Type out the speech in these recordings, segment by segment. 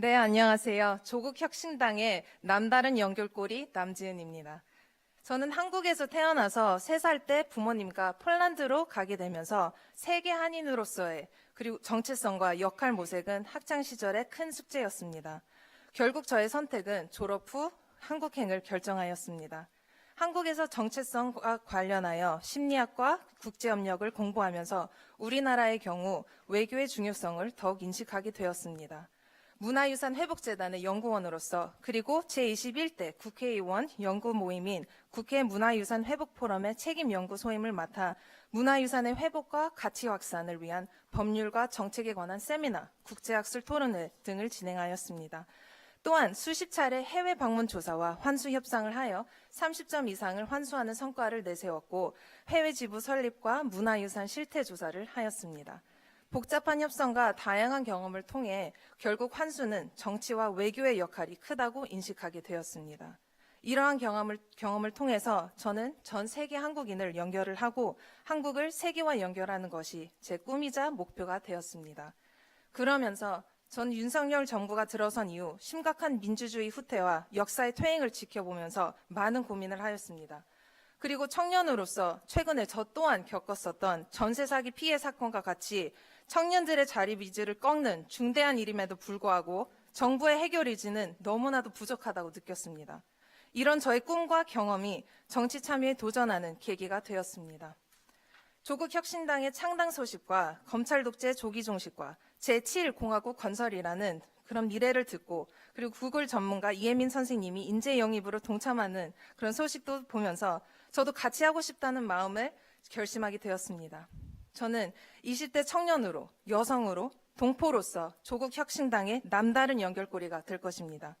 네, 안녕하세요. 조국혁신당의 남다른 연결고리 남지은입니다. 저는 한국에서 태어나서 3살 때 부모님과 폴란드로 가게 되면서 세계 한인으로서의 그리고 정체성과 역할 모색은 학창 시절의 큰 숙제였습니다. 결국 저의 선택은 졸업 후 한국행을 결정하였습니다. 한국에서 정체성과 관련하여 심리학과 국제협력을 공부하면서 우리나라의 경우 외교의 중요성을 더욱 인식하게 되었습니다. 문화유산 회복재단의 연구원으로서 그리고 제21대 국회의원 연구 모임인 국회 문화유산 회복 포럼의 책임 연구 소임을 맡아 문화유산의 회복과 가치 확산을 위한 법률과 정책에 관한 세미나, 국제학술 토론회 등을 진행하였습니다. 또한 수십 차례 해외 방문 조사와 환수 협상을 하여 30점 이상을 환수하는 성과를 내세웠고 해외 지부 설립과 문화유산 실태 조사를 하였습니다. 복잡한 협상과 다양한 경험을 통해 결국 환수는 정치와 외교의 역할이 크다고 인식하게 되었습니다. 이러한 경험을, 경험을 통해서 저는 전 세계 한국인을 연결을 하고 한국을 세계와 연결하는 것이 제 꿈이자 목표가 되었습니다. 그러면서 전 윤석열 정부가 들어선 이후 심각한 민주주의 후퇴와 역사의 퇴행을 지켜보면서 많은 고민을 하였습니다. 그리고 청년으로서 최근에 저 또한 겪었었던 전세 사기 피해 사건과 같이 청년들의 자립 의지를 꺾는 중대한 일임에도 불구하고 정부의 해결 의지는 너무나도 부족하다고 느꼈습니다. 이런 저의 꿈과 경험이 정치 참여에 도전하는 계기가 되었습니다. 조국 혁신당의 창당 소식과 검찰 독재 조기 종식과 제7 공화국 건설이라는 그런 미래를 듣고 그리고 구글 전문가 이혜민 선생님이 인재 영입으로 동참하는 그런 소식도 보면서 저도 같이 하고 싶다는 마음을 결심하게 되었습니다. 저는 20대 청년으로 여성으로 동포로서 조국 혁신당의 남다른 연결고리가 될 것입니다.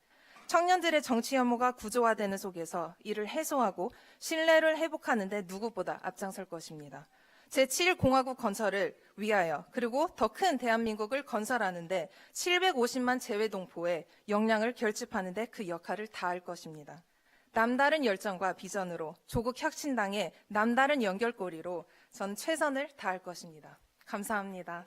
청년들의 정치 혐오가 구조화되는 속에서 이를 해소하고 신뢰를 회복하는 데 누구보다 앞장설 것입니다. 제7공화국 건설을 위하여 그리고 더 큰 대한민국을 건설하는데 750만 재외동포의 역량을 결집하는데 그 역할을 다할 것입니다. 남다른 열정과 비전으로 조국 혁신당의 남다른 연결고리로 전 최선을 다할 것입니다. 감사합니다.